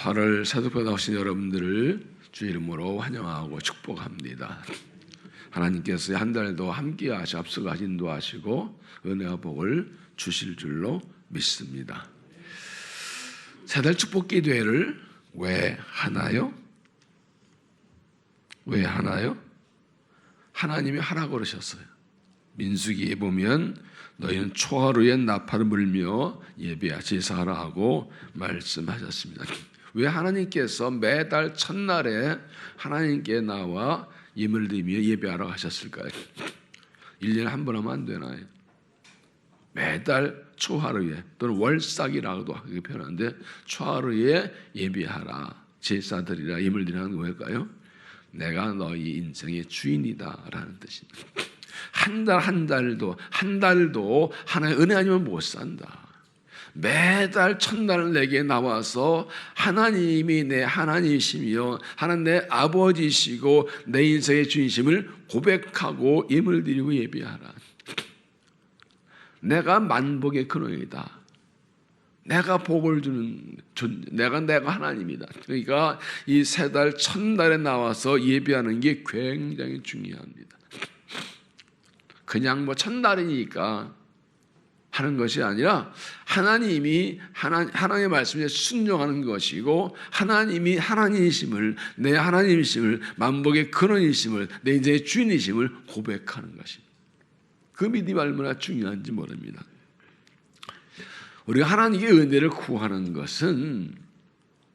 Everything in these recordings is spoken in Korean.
8월 사도파 나오신 여러분들을 주 이름으로 환영하고 축복합니다. 하나님께서 한 달도 함께 하시 앞서가 인도하시고 은혜와 복을 주실 줄로 믿습니다. 세달 축복 기도회를 왜 하나요? 왜 하나요? 하나님이 하라고 그러셨어요. 민수기에 보면 너희는 초하루에 나팔을 불며 예배하 제사하라 하고 말씀하셨습니다. 왜 하나님께서 매달 첫날에 하나님께 나와 예물 드리며 예배하라 하셨을까요? 1년에 한 번 하면 안 되나요? 매달 초하루에 또는 월삭이라고도 하게 표현하는데 초하루에 예배하라 제사 드리라 예물 드리라는 뭘까요? 내가 너희 인생의 주인이다라는 뜻입니다. 한 달 한 달도 한 달도 하나의 은혜 아니면 못 산다. 매달 첫날 내게 나와서 하나님이 내 하나님이시며 하나님 내 아버지시고 내 인생의 주인심을 고백하고 예물 드리고 예배하라. 내가 만복의 근원이다. 내가 복을 주는 내가 내가 하나님이다. 그러니까 이 세 달 첫날에 나와서 예배하는 게 굉장히 중요합니다. 그냥 뭐 첫날이니까 하는 것이 아니라 하나님이 하나, 하나님의 말씀에 순종하는 것이고 하나님이 하나님이심을 내 하나님이심을 만복의 근원이심을 내 인생의 주인이심을 고백하는 것입니다. 그 믿음이 얼마나 중요한지 모릅니다. 우리가 하나님의 은혜를 구하는 것은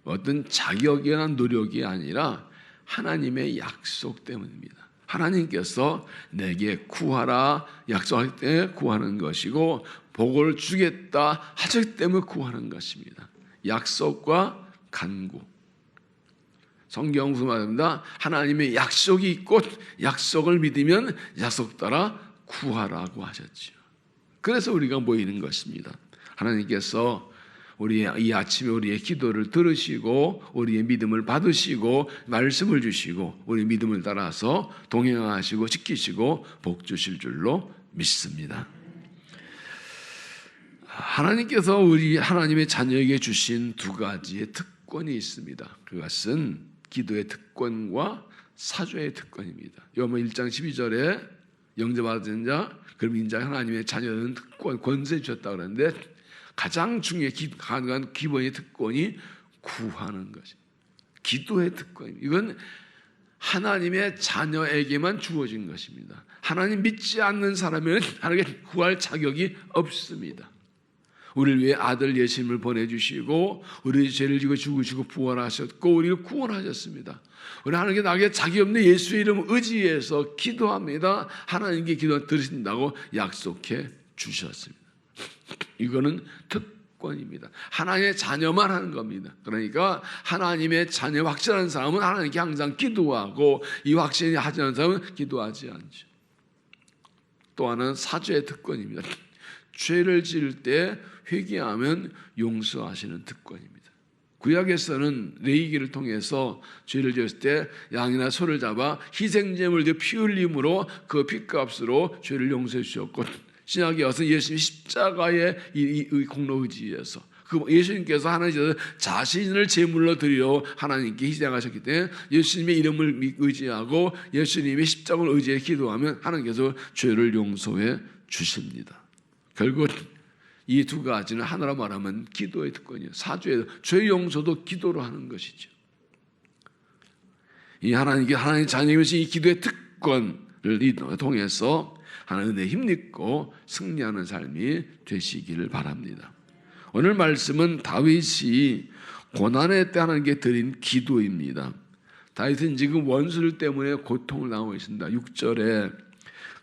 어떤 자격이나 노력이 아니라 하나님의 약속 때문입니다. 하나님께서 내게 구하라 약속할 때 구하는 것이고 복을 주겠다 하셨기 때문에 구하는 것입니다. 약속과 간구. 성경 무슨 말입니다. 하나님의 약속이 있고 약속을 믿으면 약속 따라 구하라고 하셨죠. 그래서 우리가 모이는 것입니다. 하나님께서 우리 이 아침에 우리의 기도를 들으시고 우리의 믿음을 받으시고 말씀을 주시고 우리 믿음을 따라서 동행하시고 지키시고 복 주실 줄로 믿습니다. 하나님께서 우리 하나님의 자녀에게 주신 두 가지의 특권이 있습니다. 그것은 기도의 특권과 사죄의 특권입니다. 요한 1장 12절에 영접받은 자, 그럼 인자 하나님의 자녀는 특권, 권세 주셨다 그러는데 가장 중요한 가능한 기본의 특권이 구하는 것이 기도의 특권입니다. 이건 하나님의 자녀에게만 주어진 것입니다. 하나님 믿지 않는 사람은 하나님께 구할 자격이 없습니다. 우리를 위해 아들 예수님을 보내주시고 우리 죄를 지고 죽으시고 부활하셨고 우리를 구원하셨습니다. 우리 하나님께 나에게 자기 없는 예수의 이름 의지해서 기도합니다. 하나님께 기도 들으신다고 약속해 주셨습니다. 이거는 특권입니다. 하나님의 자녀만 하는 겁니다. 그러니까 하나님의 자녀 확신하는 사람은 하나님께 항상 기도하고 이 확신이 하지 않는 사람은 기도하지 않죠. 또 하나는 사죄의 특권입니다. 죄를 지을 때 회개하면 용서하시는 특권입니다. 구약에서는 레이기를 통해서 죄를 지었을 때 양이나 소를 잡아 희생제물 피 흘림으로 그 피값으로 죄를 용서해 주셨고 신약에 와서 예수님 십자가의 이, 이 공로 의지에서 그 예수님께서 하나님께서 자신을 제물로 드려 하나님께 희생하셨기 때문에 예수님의 이름을 의지하고 예수님의 십자가를 의지해 기도하면 하나님께서 죄를 용서해 주십니다. 결국 이 두 가지는 하나로 말하면 기도의 특권이에요. 사죄의 죄 용서도 기도로 하는 것이죠. 이 하나님께 하나님 자녀이신 이 기도의 특권을 통해서 하나님의 힘입고 승리하는 삶이 되시기를 바랍니다. 오늘 말씀은 다윗이 고난의 때 하나님께 드린 기도입니다. 다윗은 지금 원수들 때문에 고통을 당하고 있습니다. 6절에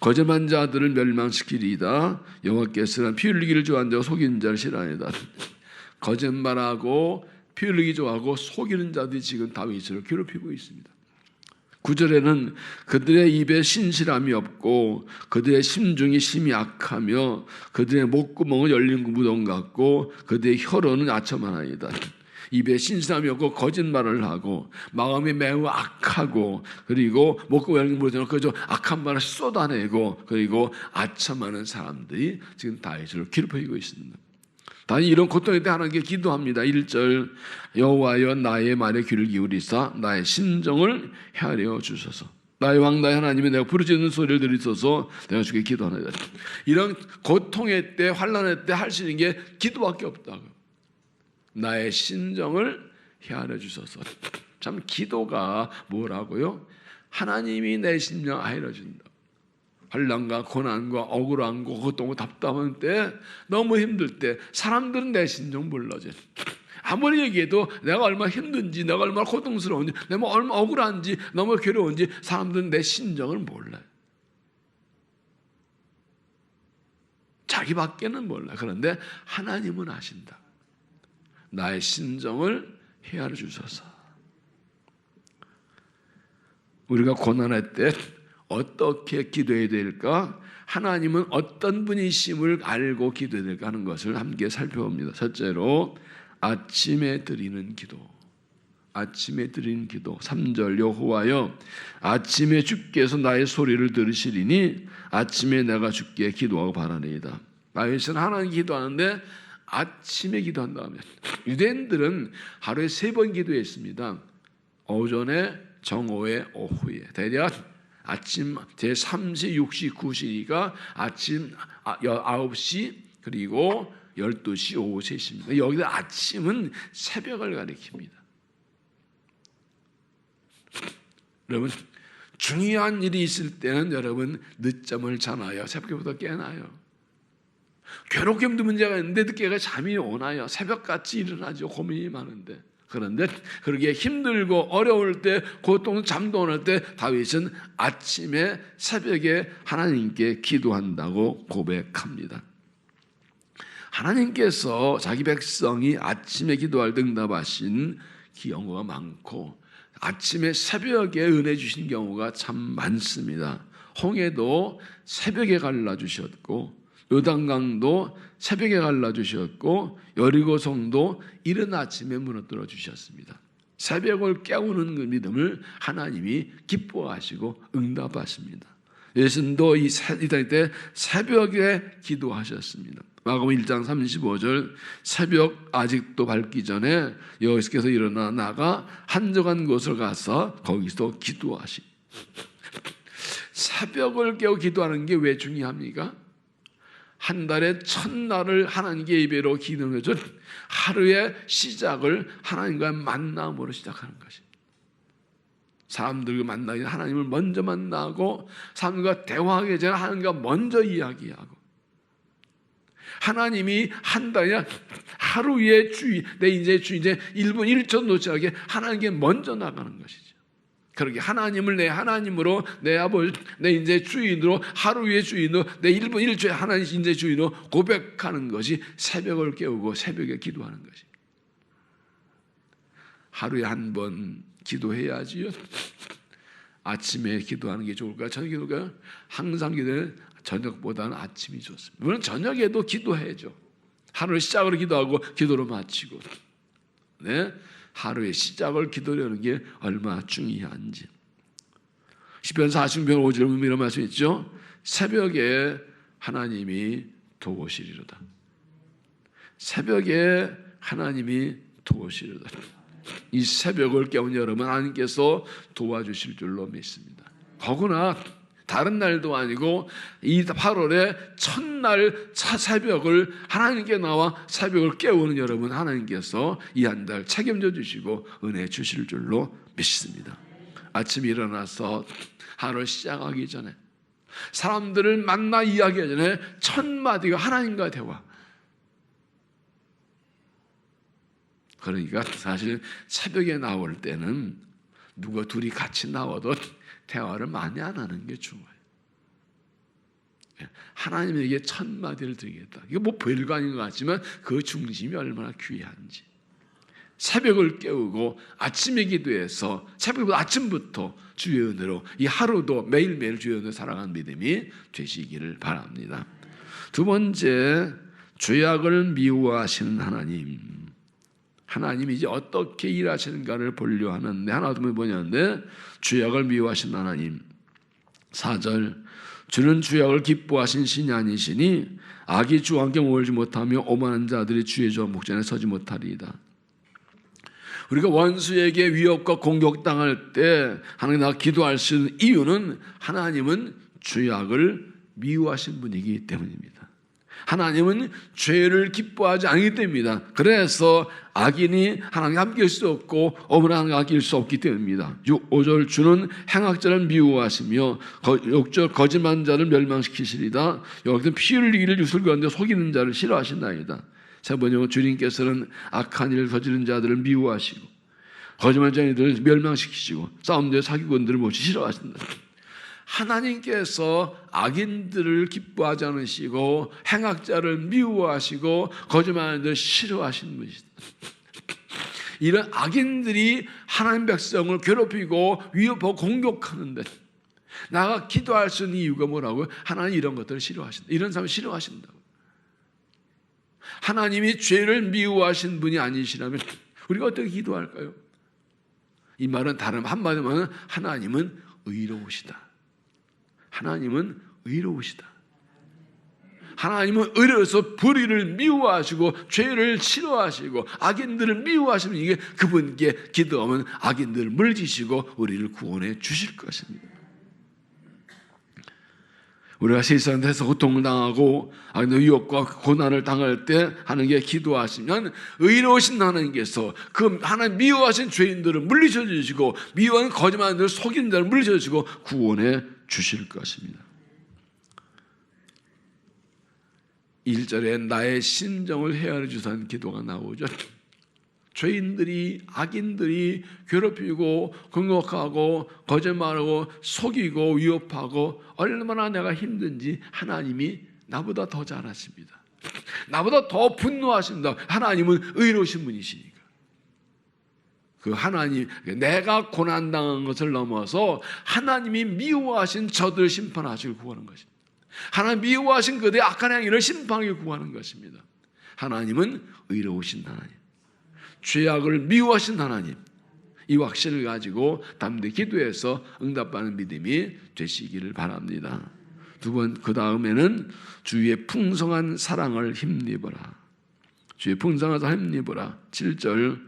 거짓말 자들을 멸망시키리이다. 여호와께서는 피 흘리기를 좋아하는 자 속이는 자를 싫어하니다. 거짓말하고 피 흘리기 좋아하고 속이는 자들이 지금 다윗을 괴롭히고 있습니다. 구절에는 그들의 입에 신실함이 없고 그들의 심중이 심히 악하며 그들의 목구멍은 열린 무덤 같고 그들의 혀로는 아첨하나이다. 입에 신실함이 없고 거짓말을 하고 마음이 매우 악하고 그리고 목구 열린 무덤 그저 악한 말을 쏟아내고 그리고 아첨하는 사람들이 지금 다윗을 괴롭히고 있습니다. 다니 이런 고통에 대해 하나님께 기도합니다. 1절 여호와여 나의 말에 귀를 기울이사 나의 심정을 헤아려 주소서. 나의 왕 나의 하나님이 내가 부르짖는 소리를 들으소서 내가 주께 기도하나이다. 이런 고통의 때 환란의 때 할 수 있는 게 기도밖에 없다고. 나의 심정을 헤아려 주소서. 참 기도가 뭐라고요? 하나님이 내 심령 헤아려 준다. 환란과 고난과 억울함과 고통과 답답한 때 너무 힘들 때 사람들은 내 심정 몰라져. 아무리 얘기해도 내가 얼마나 힘든지 내가 얼마나 고통스러운지 내가 얼마나 억울한지 너무 괴로운지 사람들은 내 심정을 몰라요. 자기밖에는 몰라. 그런데 하나님은 아신다. 나의 심정을 헤아려 주소서. 우리가 고난할 때 어떻게 기도해야 될까? 하나님은 어떤 분이심을 알고 기도해야 될까 하는 것을 함께 살펴봅니다. 첫째로 아침에 드리는 기도. 아침에 드리는 기도. 3절 여호와여 아침에 주께서 나의 소리를 들으시리니 아침에 내가 주께 기도하고 바라네이다. 다윗은 하나님 기도하는데 아침에 기도한다면 유대인들은 하루에 세 번 기도했습니다. 오전에 정오에 오후에 대략 아침 제 3시, 6시, 9시가 아침 9시 그리고 12시, 오후 3시입니다. 여기서 아침은 새벽을 가리킵니다. 여러분 중요한 일이 있을 때는 여러분 늦잠을 자나요? 새벽부터 깨나요? 괴롭게 힘든 문제가 있는데 늦게가 잠이 오나요? 새벽같이 일어나죠. 고민이 많은데. 그런데 그렇게 힘들고 어려울 때 고통 잠도 오는 때 다윗은 아침에 새벽에 하나님께 기도한다고 고백합니다. 하나님께서 자기 백성이 아침에 기도할 때 응답하신 경우가 많고 아침에 새벽에 은혜 주신 경우가 참 많습니다. 홍해도 새벽에 갈라 주셨고 요단강도 새벽에 갈라 주셨고 여리고성도 이른 아침에 무너뜨려 주셨습니다. 새벽을 깨우는 그 믿음을 하나님이 기뻐하시고 응답하십니다. 예수님도 이 이달 때 새벽에 기도하셨습니다. 마가음 1장 35절 새벽 아직도 밝기 전에 여호수께서 일어나 나가 한적한 곳을 가서 거기서 기도하시. 새벽을 깨워 기도하는 게 왜 중요합니까? 한 달의 첫날을 하나님께 예배로 기도해 준 하루의 시작을 하나님과 만남으로 시작하는 것입니다. 사람들과 만나기 하나님을 먼저 만나고 사람과 대화하기 전에 하나님과 먼저 이야기하고 하나님이 한 달에 하루의 주의 내 인생의 주의 이제 1분 1초 놓지 않게 하나님께 먼저 나가는 것이죠. 그렇게 하나님을 내 하나님으로 내 아버지 내 인생 주인으로 하루의 주인으로 내 1분 1초의 하나님 인생 주인으로 고백하는 것이 새벽을 깨우고 새벽에 기도하는 것이. 하루에 한 번 기도해야지요. 아침에 기도하는 게 좋을까? 저녁 기도가 항상 기도는 저녁보다는 아침이 좋습니다. 물론 저녁에도 기도해야죠. 하루의 시작으로 기도하고 기도로 마치고. 네. 하루의 시작을 기도하는 게 얼마나 중요한지. 10편 40편 5절 이런 말씀 있죠. 새벽에 하나님이 도우시리로다. 새벽에 하나님이 도우시리로다. 이 새벽을 깨운 여러분 하나님께서 도와주실 줄로 믿습니다. 더구나 다른 날도 아니고 이 8월의 첫날 새벽을 하나님께 나와 새벽을 깨우는 여러분 하나님께서 이 한 달 책임져 주시고 은혜 주실 줄로 믿습니다. 아침 일어나서 하루 시작하기 전에 사람들을 만나 이야기하기 전에 첫 마디가 하나님과 대화. 그러니까 사실 새벽에 나올 때는 누가 둘이 같이 나와도 대화를 많이 안 하는 게 좋아요. 하나님에게 첫 마디를 드리겠다. 이거 뭐 별거 아닌 것 같지만 그 중심이 얼마나 귀한지. 새벽을 깨우고 아침에 기도해서 새벽부터 아침부터 주의 은혜로 이 하루도 매일매일 주의 은혜로 살아가는 믿음이 되시기를 바랍니다. 두 번째 죄악을 미워하시는 하나님. 하나님이 이제 어떻게 일하시는가를 보려 하는데 하나 더 뭐냐는데 죄악을 미워하시는 하나님. 4절 주는 주약을 기뻐하신 신이 아니시니 악이 주와 함께 모을지 못하며 오만한 자들이 주의 저 목전에 서지 못하리이다. 우리가 원수에게 위협과 공격당할 때 하나님 나 기도할 수 있는 이유는 하나님은 죄악을 미워하신 분이기 때문입니다. 하나님은 죄를 기뻐하지 않기 때문입니다. 그래서 악인이 하나님 함께 수 없고 어머나 하나님 함께 수 없기 때문입니다. 5절 주는 행악자를 미워하시며 6절 거짓말 자를 멸망시키시리다. 여기서 피 흘리기를 유술가운데 속이는 자를 싫어하신다이다. 세 번째로 주님께서는 악한 일을 저지른 자들을 미워하시고 거짓말쟁이들을 멸망시키시고 싸움대 사기꾼들을 몹시 싫어하신다. 하나님께서 악인들을 기뻐하지 않으시고 행악자를 미워하시고 거짓말을 싫어하시는 분이시다. 이런 악인들이 하나님 백성을 괴롭히고 위협하고 공격하는데 나가 기도할 수 있는 이유가 뭐라고요? 하나님 이런 것들을 싫어하신다. 이런 사람을 싫어하신다고. 하나님이 죄를 미워하신 분이 아니시라면 우리가 어떻게 기도할까요? 이 말은 다른 한마디로 하나님은 의로우시다. 하나님은 의로우시다. 하나님은 의로워서 불의를 미워하시고 죄를 싫어하시고 악인들을 미워하시면 이게 그분께 기도하면 악인들을 물리시고 우리를 구원해 주실 것입니다. 우리가 세상에서 고통을 당하고 위협과 고난을 당할 때 하는 게 기도하시면 의로우신 하나님께서 그 하나님 미워하신 죄인들을 물리쳐 주시고 미워하는 거짓말들을 속인 자를 물리쳐 주시고 구원해 주실 것입니다. 1절에 나의 심정을 헤아려 주사는 기도가 나오죠. 죄인들이 악인들이 괴롭히고 공격하고 거짓말하고 속이고 위협하고 얼마나 내가 힘든지 하나님이 나보다 더 잘 아십니다. 나보다 더 분노하십니다. 하나님은 의로우신 분이시니까. 그 하나님 내가 고난 당한 것을 넘어서 하나님이 미워하신 저들 심판하시고 구하는 것입니다. 하나님 미워하신 그들의 악한 행위를 심판하기 구하는 것입니다. 하나님은 의로우신 하나님. 죄악을 미워하신 하나님 이 확신을 가지고 담대 기도해서 응답받는 믿음이 되시기를 바랍니다. 두 번 그 다음에는 주의 풍성한 사랑을 힘입어라. 주의 풍성한 사랑 힘입어라. 7절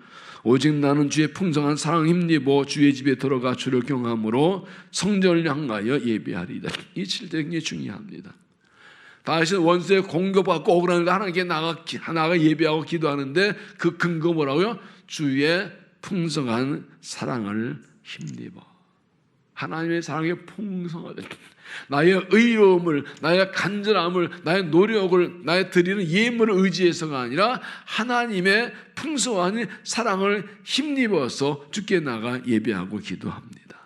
오직 나는 주의 풍성한 사랑 힘입어 주의 집에 들어가 주를 경함으로 성전을 향하여 예배하리다. 이 7절 굉장히 중요합니다. 다시 원수의 공격받고 억울한 하나님께 나가 나가 예배하고 기도하는데 그 근거 뭐라고요? 주의 풍성한 사랑을 힘입어. 하나님의 사랑의 풍성하다. 나의 의로움을, 나의 간절함을, 나의 노력을, 나의 드리는 예물을 의지해서가 아니라 하나님의 풍성한 사랑을 힘입어서 주께 나가 예배하고 기도합니다.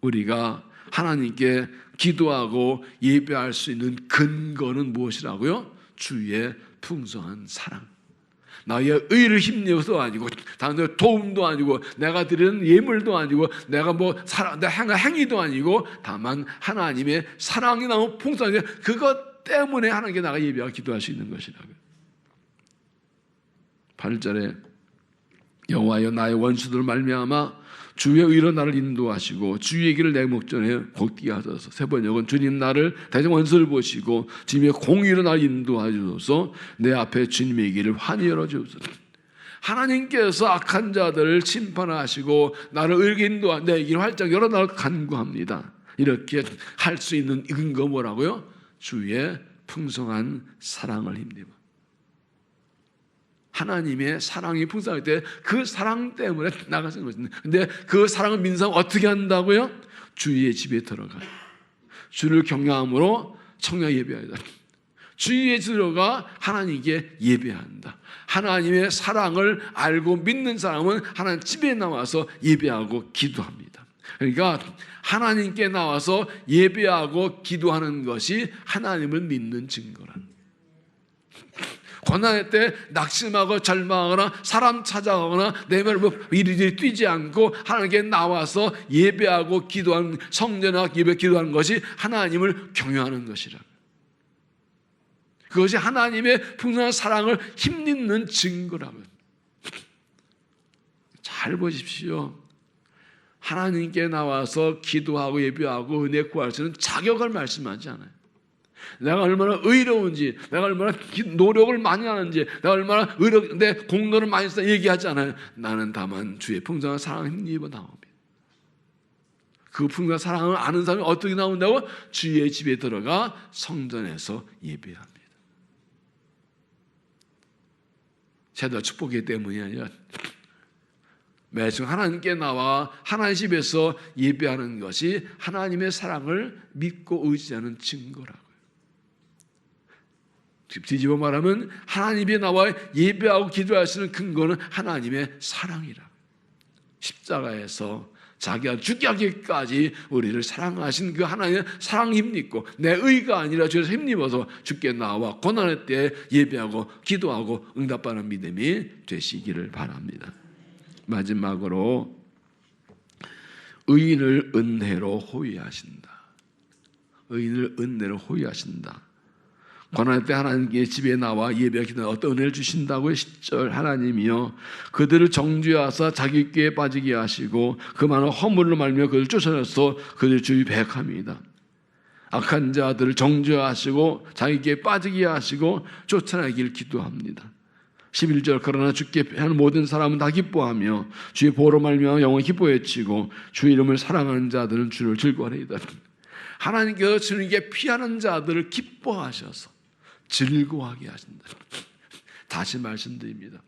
우리가 하나님께 기도하고 예배할 수 있는 근거는 무엇이라고요? 주의 풍성한 사랑. 나의 의를 힘내어서 아니고, 다른 도움도 아니고, 내가 드리는 예물도 아니고, 내가 뭐 사랑, 내 행위도 아니고, 다만 하나님의 사랑이 나온 풍성한 그것 때문에 하나님께 나가 예배하고 기도할 수 있는 것이라고요. 8절에 여호와여 나의 원수들 말미암아 주의 의로 나를 인도하시고 주의 길을 내 목전에 걷게 하소서. 세 번역은 주님 나를 다시 원수를 보시고 주님의 공의로 나를 인도하소서. 내 앞에 주님의 길을 환히 열어 주소서. 하나님께서 악한 자들을 심판하시고 나를 의롭게 인도하 내 길을 활짝 열어 나를 간구합니다. 이렇게 할 수 있는 근거 뭐라고요? 주의 풍성한 사랑을 힘입어. 하나님의 사랑이 풍성할 때 그 사랑 때문에 나가는 것입니다. 근데 그 사랑을 민상 어떻게 한다고요? 주의 집에 들어가. 주를 경외함으로 청량 예배하다. 주의 들어가 하나님께 예배한다. 하나님의 사랑을 알고 믿는 사람은 하나님 집에 나와서 예배하고 기도합니다. 그러니까 하나님께 나와서 예배하고 기도하는 것이 하나님을 믿는 증거란. 고난의 때 낙심하고 절망하거나 사람 찾아가거나 내말 뭐 이리저리 뛰지 않고 하나님께 나와서 예배하고 기도하는 성전에 예배 기도하는 것이 하나님을 경외하는 것이라. 그것이 하나님의 풍성한 사랑을 힘입는 증거라면 잘 보십시오. 하나님께 나와서 기도하고 예배하고 은혜 구할 수 있는 자격을 말씀하지 않아요. 내가 얼마나 의로운지, 내가 얼마나 기- 노력을 많이 하는지, 내가 얼마나 의력, 내 공로를 많이 써 얘기하지 않아요. 나는 다만 주의 풍성한 사랑을 힘입어 나옵니다. 그 풍성한 사랑을 아는 사람이 어떻게 나온다고? 주의 집에 들어가 성전에서 예배합니다. 제도 축복이기 때문이 아니라 매주 하나님께 나와 하나님 집에서 예배하는 것이 하나님의 사랑을 믿고 의지하는 증거라고요. 뒤집어 말하면 하나님이 나와 예배하고 기도하시는 근거는 하나님의 사랑이라. 십자가에서 자기가 죽게 하기까지 우리를 사랑하신 그 하나님의 사랑 힘입고 내 의가 아니라 주에서 힘입어서 죽게 나와 고난의 때 예배하고 기도하고 응답받는 믿음이 되시기를 바랍니다. 마지막으로 의인을 은혜로 호위하신다. 의인을 은혜로 호위하신다. 고난의 때 하나님께 집에 나와 예배하기는 어떤 은혜를 주신다고요? 10절 하나님이여 그들을 정죄하사 자기 꾀에 빠지게 하시고 그 많은 허물로 말며 그들을 쫓아내서 그들 주위 배합니다. 악한 자들을 정죄하시고 자기 꾀에 빠지게 하시고 쫓아내길 기도합니다. 11절 그러나 주께 하는 모든 사람은 다 기뻐하며 주의 보로 말며 영원 기뻐 외치고 주 이름을 사랑하는 자들은 주를 즐거워하리이다. 하나님께서 주님께 피하는 자들을 기뻐하셔서 즐거워하게 하신다. 다시 말씀드립니다.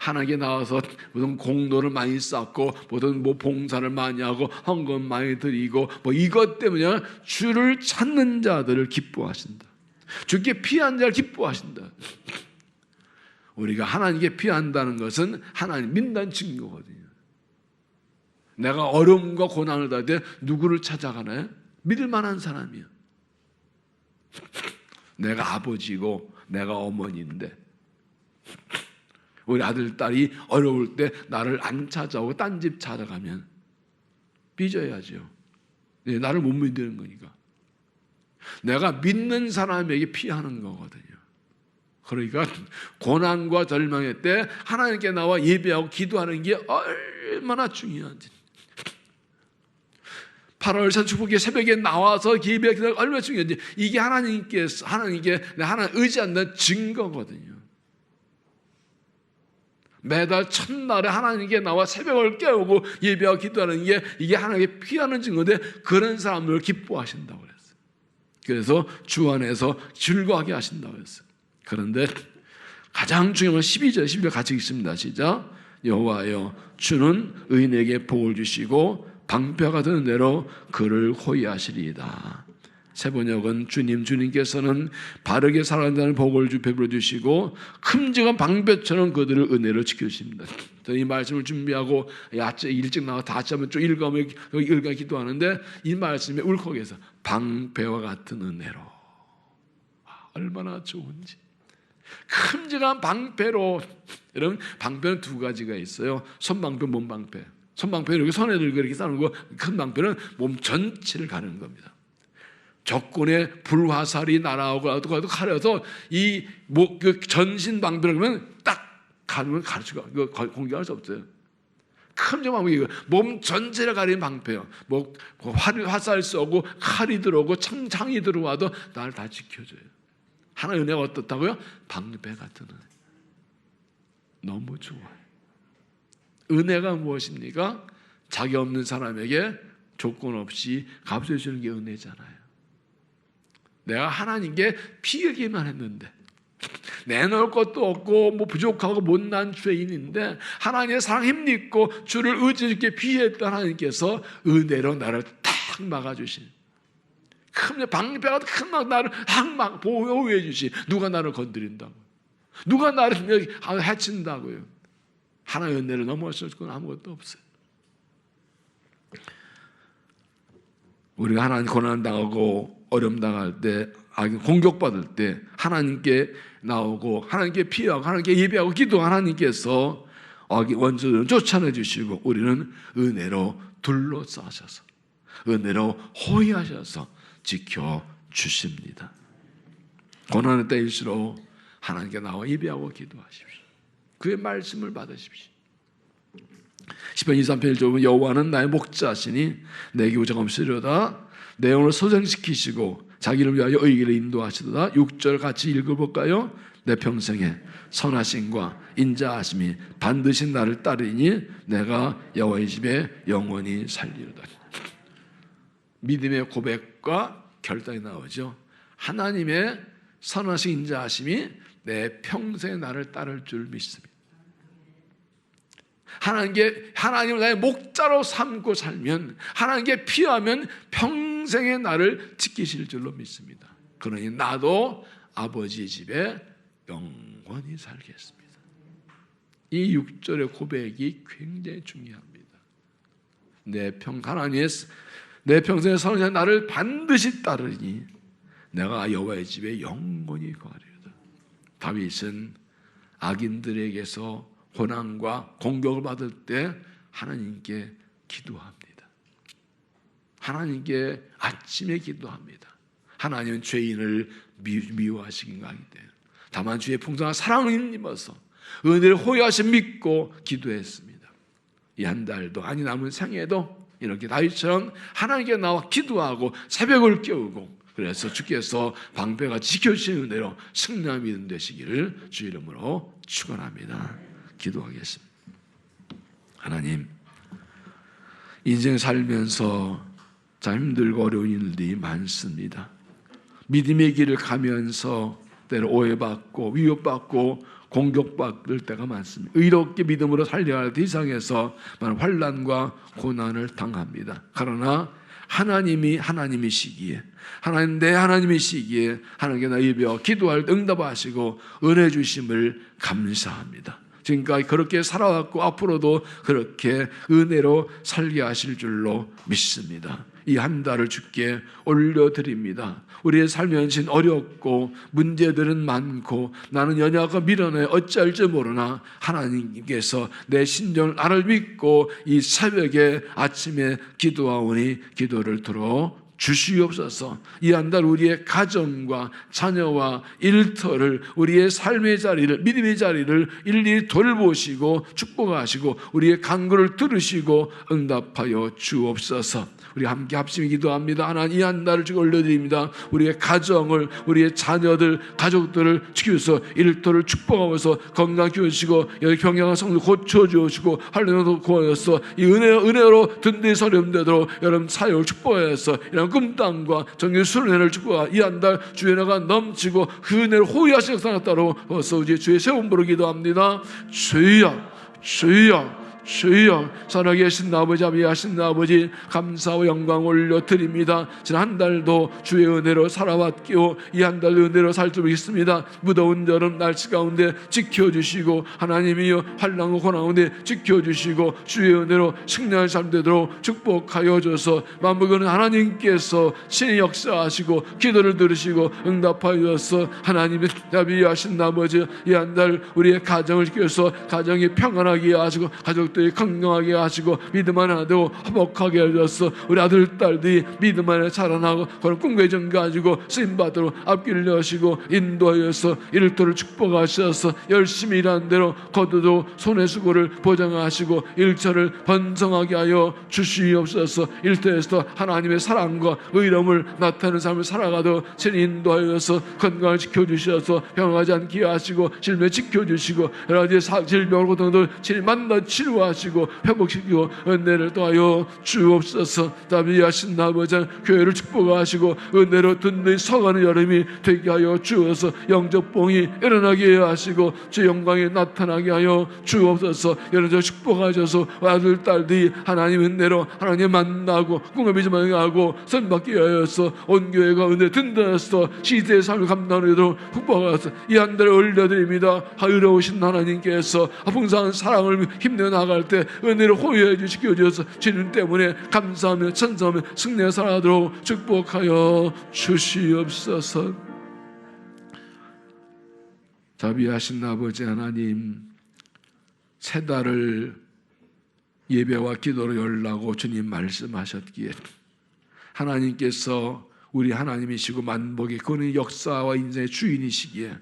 하나님께 나와서 무슨 공로를 많이 쌓고 무슨 뭐 봉사를 많이 하고 헌금 많이 드리고 뭐 이것 때문에 주를 찾는 자들을 기뻐하신다. 주께 피한 자를 기뻐하신다. 우리가 하나님께 피한다는 것은 하나님 믿는 증거거든요. 내가 어려움과 고난을 당할 때 누구를 찾아가나요? 믿을 만한 사람이요. 내가 아버지고 내가 어머니인데 우리 아들 딸이 어려울 때 나를 안 찾아오고 딴 집 찾아가면 삐져야죠. 네, 나를 못 믿는 거니까. 내가 믿는 사람에게 피하는 거거든요. 그러니까 고난과 절망의 때 하나님께 나와 예배하고 기도하는 게 얼마나 중요한지. 8월 산 축복의 새벽에 나와서 게 얼마나 중요한지 이게 하나님께서 하나님께 하나님 의지한다는 증거거든요. 매달 첫날에 하나님께 나와 새벽을 깨우고 예배하고 기도하는 게 이게 하나님께 피하는 증거인데 그런 사람들을 기뻐하신다고 그랬어요. 그래서 주 안에서 즐거워하게 하신다고 했어요. 그런데 가장 중요한 12절, 12절 같이 읽습니다. 시작. 여호와여 주는 의인에게 복을 주시고 방패가 되는 대로 그를 호위하시리이다. 세 번역은 주님 주님께서는 바르게 살아가는 자는 복을 주 베풀어 주시고 큼직한 방패처럼 그들을 은혜로 지켜주십니다. 이 말씀을 준비하고 야채 일찍 나와 다 아침에 좀 읽으면 읽어 기도하는데 이 말씀에 울컥해서 방패와 같은 은혜로 아, 얼마나 좋은지 큼직한 방패로 여러분 방패는 두 가지가 있어요. 손방패, 몸방패. 손방패는 이렇게 손에 들고 이렇게 싸는 거, 큰 방패는 몸 전체를 가르는 겁니다. 적군의 불화살이 날아오고 가도 가려서 이그 전신 방패를 그러면 딱 가르면 가를 수가 이거 공격할 수 없어요. 방패 이거 몸 전체를 가리는 방패요. 뭐 활, 화살 쏘고 칼이 들어오고 창, 창이 들어와도 나를 다 지켜줘요. 하나 은혜가 어떻다고요? 방패 같은 은혜. 너무 좋아요. 은혜가 무엇입니까? 자기 없는 사람에게 조건 없이 값을 주는 게 은혜잖아요. 내가 하나님께 피하기만 했는데 내놓을 것도 없고 뭐 부족하고 못난 죄인인데 하나님의 사랑 힘입고 주를 의지하게 피했던 하나님께서 은혜로 나를 탁 막아주신 큰 방패가 큰 나를 항막 보호해 주시 누가 나를 건드린다고 누가 나를 해친다고요 하나의 은혜를 넘어설 건 아무것도 없어요 우리가 하나님 고난 당하고 어려움 당할 때 공격받을 때 하나님께 나오고 하나님께 피하고 하나님께 예배하고 기도 하나님께서 원수들을 쫓아내 주시고 우리는 은혜로 둘러싸셔서 은혜로 호위하셔서 지켜 주십니다. 고난의 때일수록 하나님께 나와 예배하고 기도하십시오. 그의 말씀을 받으십시오. 10편 2, 3편 1절 보면 여호와는 나의 목자시니 내게 우정 없으려다. 내 영혼을 소생시키시고 자기를 위하여 의기를 인도하시도다. 6절 같이 읽어볼까요? 내 평생에 선하심과 인자하심이 반드시 나를 따르니 내가 여호와의 집에 영원히 살리로다. 믿음의 고백과 결단이 나오죠. 하나님의 선하신 인자하심이 내 평생 나를 따를 줄 믿습니다 하나님께 하나님을 나의 목자로 삼고 살면 하나님께 피하면 평생의 나를 지키실 줄로 믿습니다. 그러니 나도 아버지 집에 영원히 살겠습니다. 이 6절의 고백이 굉장히 중요합니다. 내 평 하나님의 내 평생의 선한 나를 반드시 따르니 내가 여호와의 집에 영원히 거하리로다. 다윗은 악인들에게서 고난과 공격을 받을 때 하나님께 기도합니다. 하나님께 아침에 기도합니다. 하나님은 죄인을 미, 워하시긴 하기 때문에 다만 주의 풍성한 사랑을 힘입어서 은혜를 호의하시 믿고 기도했습니다. 이 한 달도 아니 남은 생에도 이렇게 다윗처럼 하나님께 나와 기도하고 새벽을 깨우고 그래서 주께서 방패가 지켜주시는 대로 승리함 믿음 되시기를 주 이름으로 축원합니다. 기도하겠습니다. 하나님, 인생 살면서 참 힘들고 어려운 일들이 많습니다. 믿음의 길을 가면서 때로 오해받고 위협받고 공격받을 때가 많습니다. 의롭게 믿음으로 살려야 할 대상에서 많은 환란과 고난을 당합니다. 그러나 하나님이 하나님이시기에 하나님 내 하나님이시기에 하나님께 나 예배와 기도할 때 응답하시고 은혜 주심을 감사합니다. 지금까지 그렇게 살아왔고 앞으로도 그렇게 은혜로 살게 하실 줄로 믿습니다. 이 한 달을 주께 올려드립니다. 우리의 삶이 현실 어렵고 문제들은 많고 나는 연약하 밀어내 어찌할 줄 모르나 하나님께서 내 신정을 나를 믿고 이 새벽에 아침에 기도하오니 기도를 들어 주시옵소서. 이 한 달 우리의 가정과 자녀와 일터를 우리의 삶의 자리를 믿음의 자리를 일일이 돌보시고 축복하시고 우리의 간구를 들으시고 응답하여 주옵소서. 우리 함께 합심히 기도합니다. 하나님 이한 달을 주고 올려드립니다. 우리의 가정을 우리의 자녀들 가족들을 지켜서 일터를 축복하면서 건강 키우시고 여기 경영한 성도 고쳐 주시고 할례도 구하여서 이 은혜 은혜로 든든히 서렴되도록 여러분 사역을 축복하여서 이런 꿈땅과 정규 수련회를 축복하 이 한 달 주의 은혜가 넘치고 그 은혜를 호위하시는 역사가 따로 어서 우리 주의 세운 부로 기도 합니다. 주여 주여 주여 살아계신 아버지 아비하신 아버지 감사와 영광 올려드립니다. 지난 한 달도 주의 은혜로 살아왔기요. 이한달 은혜로 살줄 믿습니다. 무더운 여름 날씨 가운데 지켜주시고 하나님이여 환랑과 고난 가운데 지켜주시고 주의 은혜로 승리할 삶 되도록 축복하여 줘서. 만복은 하나님께서 신의 역사하시고 기도를 들으시고 응답하여 서. 하나님의 아비하신 아버지 이 한 달 우리의 가정을 지켜서 가정이 평안하게 하시고 가족 가족들이 건강하게 하시고 믿음 되고 화목하게 하셔서 우리 아들 딸들이 믿음 안에 자라나고 그런 꿈과 정 가지고 쓰임 받도록 앞길을 여시고 인도하여서 일터를 축복하셔서 열심히 일하는 대로 거두도 손의 수고를 보장하시고 일처를 번성하게 하여 주시옵소서. 일터에서 하나님의 사랑과 의로움을 나타내는 삶을 살아가도록 신 인도하여서 건강을 지켜주셔서 병하지 않게 하시고 질병 지켜주시고 여러 가지 질병을 고통들 친 만나 치료하 치유하시고 회복시키고 은혜를 더하여 주옵소서. 다비 하신 아버지 교회를 축복하시고 은혜로 든든히 서가는 여름이 되게 하여 주어서 영적 봉이 일어나게 하시고 주 영광이 나타나게 하여 주옵소서. 여러분 축복하셔서 아들 딸들이 하나님 은혜로 하나님 만나고 꿈을 믿음을 하고 선받게 하여서 온 교회가 은혜 든든해서. 시대의 삶을 감당하도록 축복하셔서. 이 한 달을 올려드립니다. 하의로우신 하나님께서 풍성한 사랑을 힘내 나가 나갈 때 은혜를 호유해 주시켜 주셔서 주님 때문에 감사하며 천사하며 승리에 살아도록 축복하여 주시옵소서. 자비하신 아버지 하나님 세 달을 예배와 기도로 열라고 주님 말씀하셨기에 하나님께서 우리 하나님이시고 만복의 그는 역사와 인생의 주인이시기에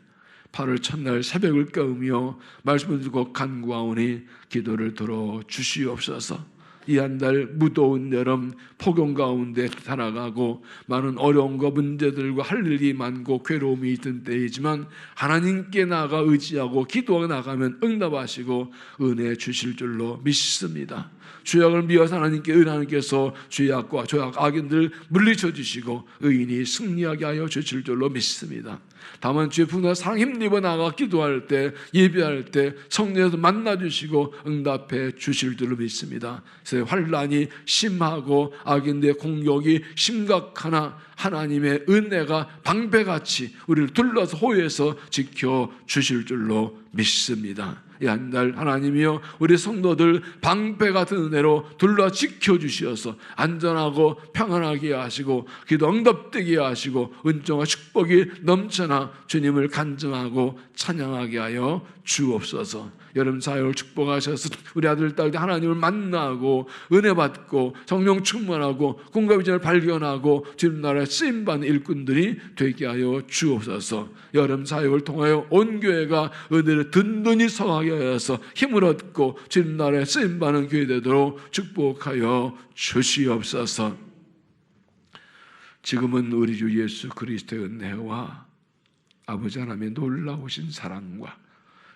8월 첫날 새벽을 깨우며 말씀을 듣고 간구하오니 기도를 들어 주시옵소서. 이한달 무더운 여름 폭염 가운데 살아가고 많은 어려움과 문제들과 할 일이 많고 괴로움이 있던 때이지만 하나님께 나가 의지하고 기도하고 나가면 응답하시고 은혜 주실 줄로 믿습니다. 죄악을 미워서 하나님께 은하나님께서 죄악과 죄악 악인들 물리쳐 주시고 의인이 승리하게 하여 주실 줄로 믿습니다. 다만 주의 분노 사랑 힘입어 나가 기도할 때 예배할 때 성령에서 만나 주시고 응답해 주실 줄로 믿습니다. 그래서 환란이 심하고 악인들의 공격이 심각하나 하나님의 은혜가 방패같이 우리를 둘러서 호위해서 지켜 주실 줄로 믿습니다. 이한달 하나님이여 우리 성도들 방패 같은 은혜로 둘러 지켜 주시어서 안전하고 평안하게 하시고 기도 응답되게 하시고 은총과 축복이 넘쳐나 주님을 간증하고 찬양하게 하여 주옵소서. 여름 사역을 축복하셔서 우리 아들 딸들 하나님을 만나고 은혜 받고 성령 충만하고 공과 비전을 발견하고 주님 나라에 쓰임 받는 일꾼들이 되게 하여 주옵소서. 여름 사역을 통하여 온 교회가 은혜를 든든히 서하게 하여서 힘을 얻고 주님 나라에 쓰임 받는 교회 되도록 축복하여 주시옵소서. 지금은 우리 주 예수 그리스도의 은혜와 아버지 하나님의 놀라우신 사랑과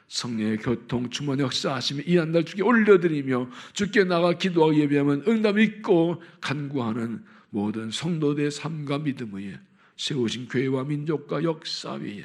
성령의 교통 충만 역사하시며 이 한 달 주께 올려드리며 주께 나가 기도하고 예배하면 응답 있고 간구하는 모든 성도들의 삶과 믿음 위에 세우신 교회와 민족과 역사 위에